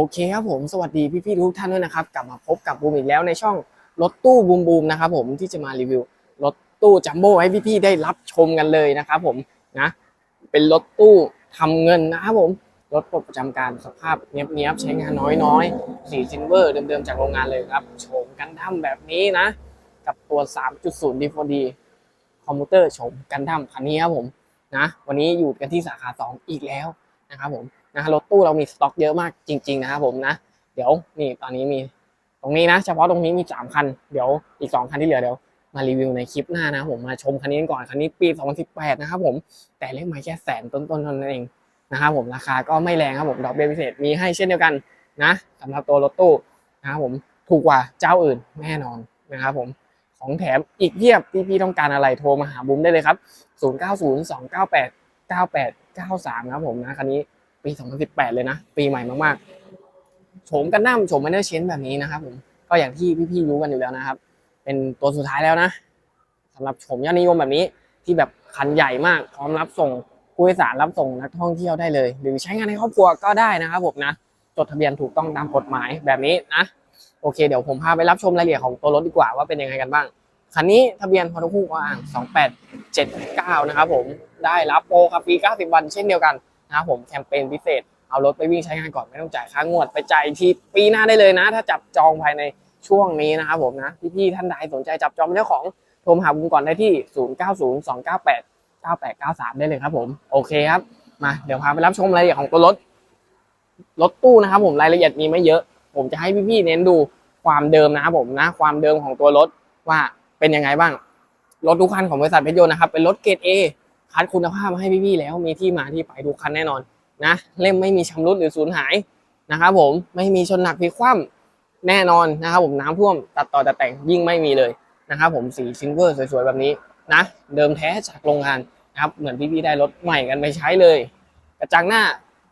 โอเคครับผมสวัสดีพี่ๆทุกท่านด้วยนะครับ กลับมาพบกับบูมอีกแล้วในช่องรถตู้บูมบูมนะครับผมที่จะมารีวิวรถตู้จัมโบ้ให้พี่ๆได้รับชมกันเลยนะครับผมนะเป็นรถตู้ทำเงินนะครับผมรถปลดประจำการสภาพเนี้ยบๆใช้งานน้อยๆสีซิลเวอร์เดิมๆจากโรงงานเลยครับโฉมกันดั้มแบบนี้นะ กับตัว 3.0 D4D คอมพิวเตอร์โฉมกันดั้มคันนี้ครับผมนะวันนี้อยู่กันที่สาขา 2 อีกแล้วนะครับผม นะรถตู้เรามีสต็อกเยอะมากจริง ๆ นะครับผมนะ เดี๋ยวนี่ตอนนี้มีตรงนี้นะ เฉพาะตรงนี้มี 3 คัน เดี๋ยวอีก 2 คันที่เหลือเดี๋ยวมารีวิวในคลิปหน้านะผมมาชมคันนี้กันก่อนคันนี้ปี 2018 นะครับผมแต่เลขไม้แค่แสนต้นๆเท่านั้นเองนะครับผมราคาก็ไม่แรงครับผมดอกเบี้ยพิเศษมีให้เช่นเดียวกันนะสำหรับตัวรถตู้นะครับผมถูกกว่าเจ้าอื่นแน่นอนนะครับผมของแถมอีกเพียบที่พี่ต้องการอะไรโทรมาหาบุ้มได้เลยครับ 090298 9893 ครับผมนะคันนี้ ปี 2018 เลยนะ ปีใหม่มากๆโฉมกันดั้มโฉมมันเนอร์เชนแบบนี้นะครับผมก็อย่างที่พี่ๆรู้กันอยู่แล้วนะครับ เป็นตัวสุดท้ายแล้วนะสำหรับโฉมยอดนิยมแบบนี้ที่แบบคันใหญ่มากพร้อมรับส่งผู้โดยสารรับส่งนักท่องเที่ยวได้เลย หรือใช้งานในครอบครัวก็ได้นะครับผมนะจดทะเบียนถูกต้องตามกฎหมายแบบนี้นะโอเคเดี๋ยวผมพาไปรับชมรายละเอียดของตัวรถดีกว่าว่าเป็นยังไงกันบ้างคันนี้ทะเบียนพอทุกคู่อ่าง 2879 นะครับผมได้รับโปรครับฟรี 90 วันเช่นเดียวกัน นะครับผมแคมเปญพิเศษเอารถไปวิ่งใช้งานก่อนไม่ต้องจ่ายค่างวดไปจ่ายทีปีหน้าได้เลยนะ ถ้าจับจองภายในช่วงนี้นะครับผมนะพี่ๆท่านใดสนใจจับจองเป็นเจ้าของโทรมาหาบุมก่อนได้ที่ 0902989893 ได้เลยครับผมโอเคครับมาเดี๋ยวพาไปรับชมรายละเอียดของตัวรถรถตู้นะครับผมรายละเอียดมีไม่เยอะ ผมจะให้พี่ๆเน้นดูความเดิมนะครับผมนะความเดิมของตัวรถว่าเป็นยังไงบ้างรถทุกคันของบริษัทเพชรยนต์นะครับเป็นรถเกรด A คัดคุณภาพมาให้พี่ๆแล้ว มีที่มาที่ไปทุกคันแน่นอนนะเล่มไม่มีชำรุดหรือสูญหายนะครับผมไม่มีชนหนักพลิกคว่ำแน่นอนนะครับผมน้ำท่วมตัดต่อตัดแต่งยิ่งไม่มีเลยนะครับผมสีซิลเวอร์สวยๆแบบนี้นะเดิมแท้จากโรงงานนะครับเหมือนพี่ๆได้รถใหม่กันไปใช้เลย กระจังหน้า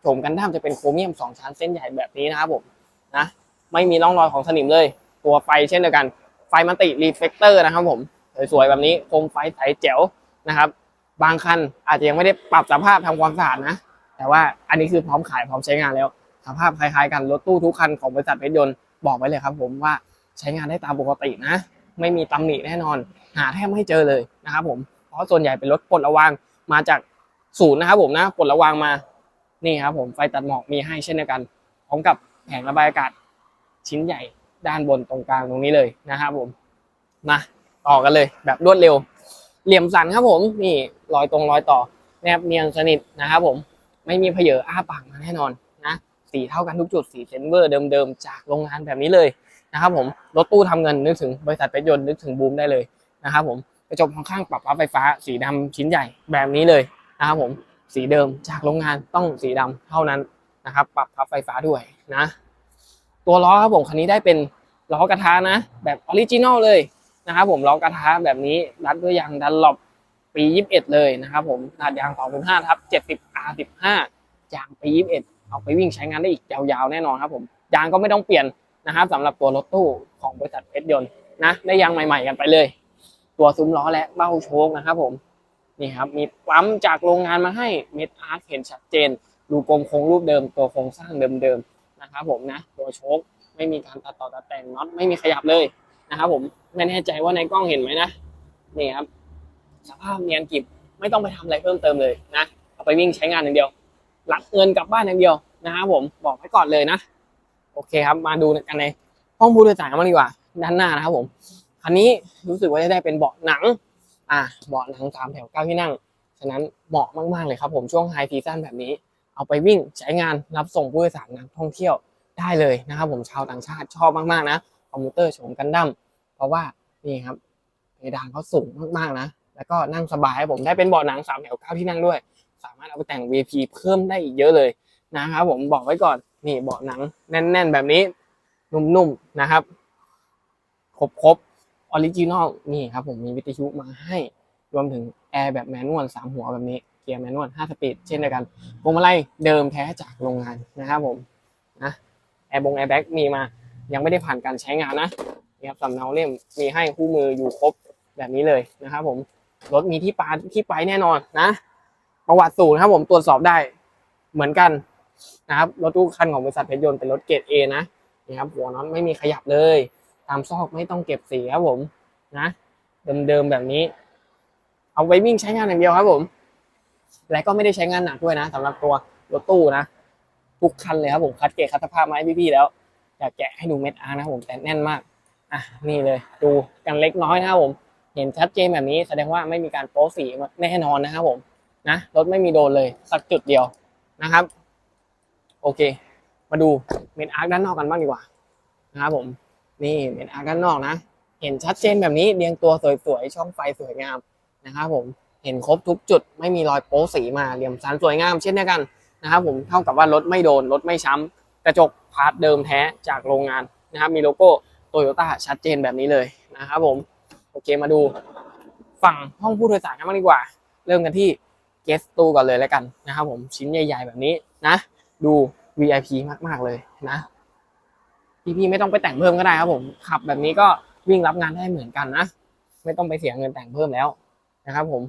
โฉมกันด้ามจะเป็นโครเมียม 2 ชั้นเส้นใหญ่แบบนี้นะครับผมนะไม่มีร่องรอยของสนิมเลย ตัวไฟเช่นเดียวกันไฟมันติรีเฟกเตอร์นะครับผมสวยๆแบบนี้โคมไฟใสแจ๋วนะครับ บางคันอาจจะยังไม่ได้ปรับสภาพทำความสะอาดนะ แต่ว่าอันนี้คือพร้อมขายพร้อมใช้งานแล้ว สภาพคล้ายๆกันรถตู้ทุกคันของบริษัทเพชรยนต์บอกไว้เลยครับ ผมว่าใช้งานได้ตามปกตินะ ไม่มีตำหนิแน่นอน หาแทบไม่เจอเลยนะครับผมเพราะส่วนใหญ่เป็นรถปลดระวางมาจากศูนย์นะครับผมนะปลดระวางมานี่ครับผมไฟตัดหมอกมีให้เช่นเดียวกันพร้อมกับแผงระบายอากาศชิ้นใหญ่ด้านบนตรงกลางตรงนี้เลยนะครับผมมาต่อกันเลยแบบรวดเร็ว เหลี่ยมสันครับผมนี่รอยตรงรอยต่อ แนบเนียนสนิทนะครับผมไม่มีเพเยออ้าปากมาแน่นอนนะสีเท่ากันทุกจุดสีเซนเวอร์เดิมๆจากโรงงานแบบนี้เลยนะครับผมรถตู้ทำเงินนึกถึงบริษัทเพชรยนต์นึกถึงบูมได้เลยนะครับผมกระจกข้างๆปรับพับไฟฟ้าสีดำชิ้นใหญ่แบบนี้เลยนะครับผมสีเดิมจากโรงงานต้องสีดำเท่านั้นนะครับ ปรับพับไฟฟ้าด้วยนะ ตัวล้อครับผมคันนี้ได้เป็นล้อกระทะนะ แบบออริจินอลเลย นะครับผมล้อกระทะแบบนี้รัดด้วยยางดันหลบปี 21 เลยนะครับผมขนาดยาง 2.5ทับ70 R15 ยางปี 21 เอาไปวิ่งใช้งานได้อีกยาวๆแน่นอนครับผมยางก็ไม่ต้องเปลี่ยนนะครับสำหรับตัวรถตู้ของบริษัทเพชรยนต์นะได้ยางใหม่ๆกันไปเลย ตัวซุ้มล้อและเบ้าโชคนะครับผมนี่ครับมีปั๊มจากโรงงานมาให้เม็ดอาร์ตเห็นชัดเจนดูกลมโครงรูปเดิม ตัวโครงสร้างเดิมๆนะครับผมนะตัวโชคไม่มีการตัดต่อตัดแต่งน็อตไม่มีขยับเลย นะครับผมไม่แน่ใจว่าในกล้องเห็นไหมนะนี่ครับ สภาพเนียนกริบไม่ต้องไปทำอะไรเพิ่มเติมเลยนะเอาไปวิ่งใช้งานอย่างเดียวรับเงินกลับบ้านอย่างเดียวนะครับผมบอกไว้ก่อนเลยนะ โอเคครับ มาดูกันในห้องผู้โดยสารกันบ้าดีกว่า ด้านหน้านะครับผมคันนี้รู้สึกว่าจะได้เป็นเบาะหนัง อ่าเบาะหนังสามแถวเก้าที่นั่งฉะนั้นเหมาะมากๆเลยครับผมช่วงไฮซีซั่นแบบนี้ เอาไปวิ่งใช้งานรับส่งผู้โดยสารนักท่องเที่ยวได้เลยนะครับผมชาวต่างชาติชอบมากๆนะ อมพิวเตอร์โฉมกันดั้มเพราะว่านี่ครับเพดานเขาสูงมากๆนะ แล้วก็นั่งสบายผมได้เป็นเบาะหนังสามแถวเก้าที่นั่งด้วย สามารถเอาไปแต่ง VIP เพิ่มได้อีกเยอะเลยนะครับผมบอกไว้ก่อนนี่เบาะหนังแน่น ๆ แบบนี้นุ่มๆนะครับ ครบๆออริจินอลนี่ครับผมมีวิทยุมาให้รวมถึงแอร์แบบแมนนวลสามหัวแบบนี้เกียร์แมนนวลห้าสปีดเช่นเดียวกันพวงมาลัยเดิมแท้จากโรงงานนะครับผมนะแอร์บงแอร์แบ็กมีมา ยังไม่ได้ผ่านการใช้งานนะนี่ครับสำเนาเล่มมีให้คู่มืออยู่ครบแบบนี้เลยนะครับผมรถมีที่ปาที่ไปแน่นอนนะ ประวัติสูตรครับผมตรวจสอบได้เหมือนกันนะครับรถตู้คันของบริษัทเพชรยนต์เป็นรถเกรด A นะนี่ครับหัวน็อตไม่มีขยับเลย ตามซอกไม่ต้องเก็บสีครับผมนะเดิมๆแบบนี้ เอาไว้วิ่งใช้งานอย่างเดียวครับผม และก็ไม่ได้ใช้งานหนักด้วยนะสำหรับตัวรถตู้นะทุกคันเลยครับผมคัดเกรดคัดสภาพมาให้พี่ๆแล้ว อยากแกะให้ดูเม็ดอาร์นะครับผมแต่แน่นมากอะนี่เลยดูกันเล็กน้อยนะครับผมเห็นชัดเจนแบบนี้แสดงว่าไม่มีการโป๊สีแน่นอนนะครับผมนะรถไม่มีโดนเลยสักจุดเดียวนะครับ โอเค มาดูเมนอาร์คด้านนอกกันบ้างดีกว่านะครับผมนี่เมนอาร์คด้านนอกนะ เห็นชัดเจนแบบนี้เรียงตัวสวยๆช่องไฟสวยงามนะครับผมเห็นครบทุกจุด ไม่มีรอยโป๊สีมาเหลี่ยมสันสวยงาม เช่นเดียวกันนะครับผมเท่ากับว่ารถไม่โดนรถไม่ช้ำ กระจกพาร์ทเดิมแท้จากโรงงานนะครับ มีโลโก้โตโยต้าชัดเจนแบบนี้เลยนะครับผม โอเคมาดูฝั่งห้องผู้โดยสารกันบ้างดีกว่า เริ่มกันที่เกสตูก่อนเลยแล้วกันนะครับผมชิ้นใหญ่ ๆ แบบนี้นะ ดู VIP มากๆเลยนะพี่ๆไม่ต้องไปแต่งเพิ่มก็ได้ครับผมขับแบบนี้ก็วิ่งรับงานได้เหมือนกันนะ ไม่ต้องไปเสียเงินแต่งเพิ่มแล้วนะครับผม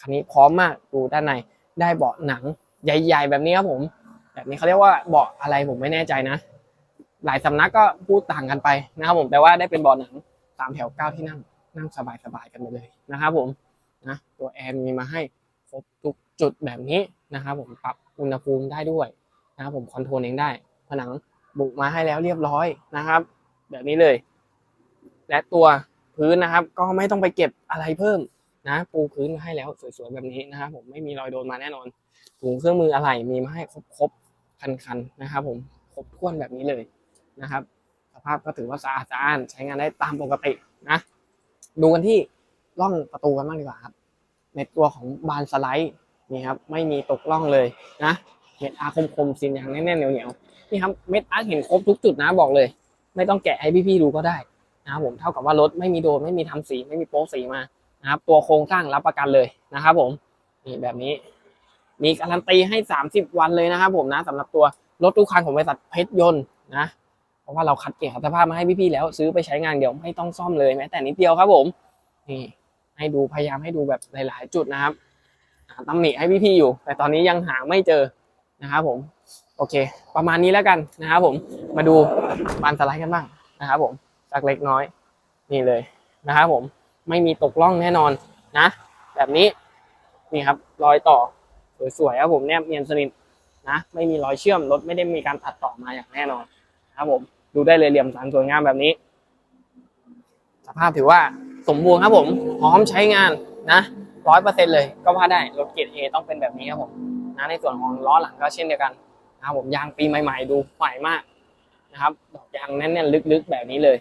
คันนี้พร้อมมากดูด้านในได้เบาะหนังใหญ่ ๆ แบบนี้ครับผม แบบนี้เขาเรียกว่าเบาะอะไรผมไม่แน่ใจนะ หลายสำนักก็พูดต่างกันไปนะครับผมแต่ว่าได้เป็นเบาะหนังสามแถวเก้าที่นั่งนั่งสบายๆกันไปเลยนะครับผมนะตัวแอร์มีมาให้ครบทุกจุดแบบนี้นะครับผมปรับอุณหภูมิได้ด้วยนะครับผมคอนโทรลเองได้ ผนังบุกมาให้แล้วเรียบร้อยนะครับ แบบนี้เลย และตัวพื้นนะครับ ก็ไม่ต้องไปเก็บอะไรเพิ่มนะ ปูพื้นมาให้แล้วสวยๆแบบนี้นะครับผมไม่มีรอยโดนมาแน่นอนถุงเครื่องมืออะไรมีมาให้ครบๆ คันๆนะครับ ผมครบถ้วนแบบนี้เลยนะครับ สภาพก็ถือว่าสะอาดสะอ้านใช้งานได้ตามปกตินะดูกันที่ร่องประตูกันบ้างดีกว่าครับ ในตัวของบานสไลด์นี่ครับ ไม่มีตกร่องเลยนะเม็ดอาร์คมๆซีนยางแน่นๆเหนียวๆนี่ครับเม็ดอาร์เห็นครบทุกจุดนะบอกเลย ไม่ต้องแกะให้พี่ๆดูก็ได้นะครับผมเท่ากับว่ารถไม่มีโดนไม่มีทำสีไม่มีโป๊สีมานะครับ ตัวโครงสร้างรับประกันเลยนะครับ ผมนี่แบบนี้ มีการันตีให้ 30 วันเลยนะครับผมนะสำหรับตัวรถทุกคันของบริษัทเพชรยนต์นะ เพราะว่าเราคัดเก็บสภาพมาให้พี่ๆแล้วซื้อไปใช้งานเดี๋ยวไม่ต้องซ่อมเลยแม้แต่นิดเดียวครับผมนี่ให้ดูพยายามให้ดูแบบหลาย ๆ จุดนะครับหาตำหนิให้พี่ๆอยู่ แต่ตอนนี้ยังหาไม่เจอนะครับผมโอเค ประมาณนี้แล้วกันนะครับผมมาดูบานสไลด์กันบ้างนะครับผมจากเล็กน้อยนี่เลยนะครับผมไม่มีตกล่องแน่นอนนะ แบบนี้นี่ครับรอยต่อ สวยๆครับผมแนบเนียนสนิทนะไม่มีรอยเชื่อมรถไม่ได้มีการตัดต่อมาอย่างแน่นอนครับผมดูได้เลยเหลี่ยมสันสวยงามแบบนี้ สภาพถือว่าสมบูรณ์ครับผมพร้อมใช้งานนะร้อยเปอร์เซ็นเลยก็ว่าได้รถเกรดเอต้องเป็นแบบนี้ครับผมนะในส่วนของล้อหลังก็เช่นเดียวกันนะครับผมยางปีใหม่ ๆ ดูใหม่มากนะครับดอกยางแน่นๆลึกๆแบบนี้เลย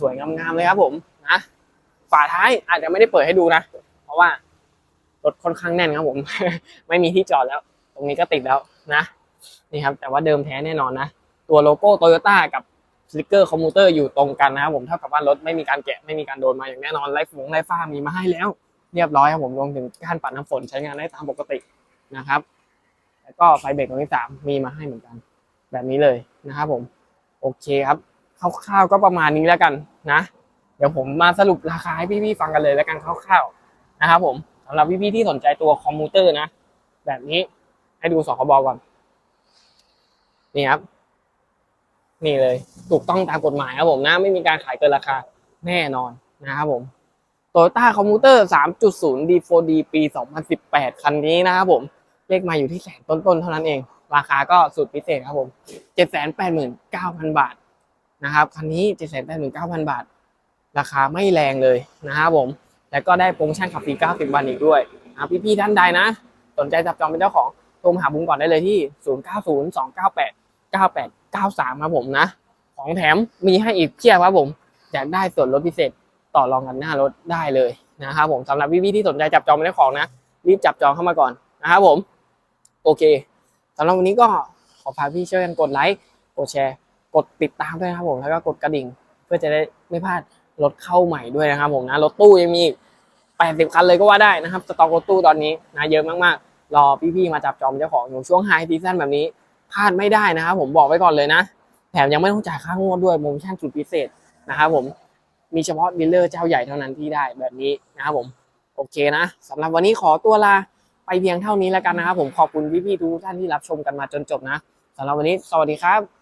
สวยๆงามๆเลยครับผมนะฝาท้ายอาจจะไม่ได้เปิดให้ดูนะ เพราะว่า ถค่อนข้างแน่นครับผม ไม่มีที่จอดแล้ว ตรงนี้ก็ติดแล้วนะนี่ครับ แต่ว่าเดิมแท้แน่นอนนะ ตัวโลโก้โตโยต้ากับสติกเกอร์คอมมูเตอร์อยู่ตรงกันนะครับผมเท่ากับว่ารถไม่มีการแกะไม่มีการโดนมาอย่างแน่นอนไล่ฝงไล่ฟ้ามีมาให้แล้ว เรียบร้อยครับผมรวมถึงการปัดน้ำฝนใช้งานได้ตามปกตินะครับ แล้วก็ไฟเบรกตรงที่สามมีมาให้เหมือนกัน แบบนี้เลยนะครับผมโอเคครับคร่าวๆก็ประมาณนี้แล้วกันนะ เดี๋ยวผมมาสรุปราคาให้พี่ๆฟังกันเลยแล้วกันคร่าวๆนะครับผม สำหรับพี่ๆที่สนใจตัวคอมมูเตอร์นะ แบบนี้ให้ดูสคบก่อน นี่ครับ นี่เลย ถูกต้องตามกฎหมายครับผมนะ ไม่มีการขายเกินราคาแน่นอนนะครับผม Toyota Commuter 3.0 D4D ปี 2018 คันนี้นะครับผม เลขมาอยู่ที่แสนต้นๆ เท่านั้นเอง ราคาก็สุดพิเศษครับผม 789,000 บาทนะครับ คันนี้ 789,000 บาท ราคาไม่แรงเลยนะครับผม แล้วก็ได้โปรโมชั่นขับฟรี90วันอีกด้วยพี่ๆท่านใดนะ สนใจจับจองเป็นเจ้าของโทรมาหาบุ้งก่อนได้เลยที่ 090298 9893ครับผมนะ ของแถมมีให้อีกเพียบครับผมอยากได้ส่วนลดพิเศษต่อรองกันหน้ารถได้เลยนะครับผมสำหรับพี่ๆที่สนใจจับจองเป็นเจ้าของนะรีบจับจองเข้ามาก่อนนะครับผม โอเคสำหรับวันนี้ก็ขอฝาพี่ช่วยกันกดไลค์กดแชร์ กดติดตามด้วยนะครับผมแล้วก็กดกระดิ่ง เพื่อจะได้ไม่พลาด รถเข้าใหม่ด้วยนะครับผมนะรถตู้ยังมีอีก80คันเลยก็ว่าได้นะครับสต็อกรถตู้ตอนนี้นะเยอะมากๆ รอพี่ๆมาจับจองเป็นเจ้าของอยู่ช่วงไฮซีซั่นแบบนี้พลาดไม่ได้นะครับผมบอกไว้ก่อนเลยนะแถมยังไม่ต้องจ่ายค่างวดด้วยโปรโมชั่นสุดพิเศษนะครับผมมีเฉพาะดีลเลอร์เจ้าใหญ่เท่านั้นที่ได้แบบนี้นะครับผมโอเคนะสำหรับวันนี้ขอตัวลาไปเพียงเท่านี้แล้วกันนะครับผมขอบคุณพี่ๆทุกท่านที่รับชมกันมาจนจบนะสำหรับวันนี้สวัสดีครับ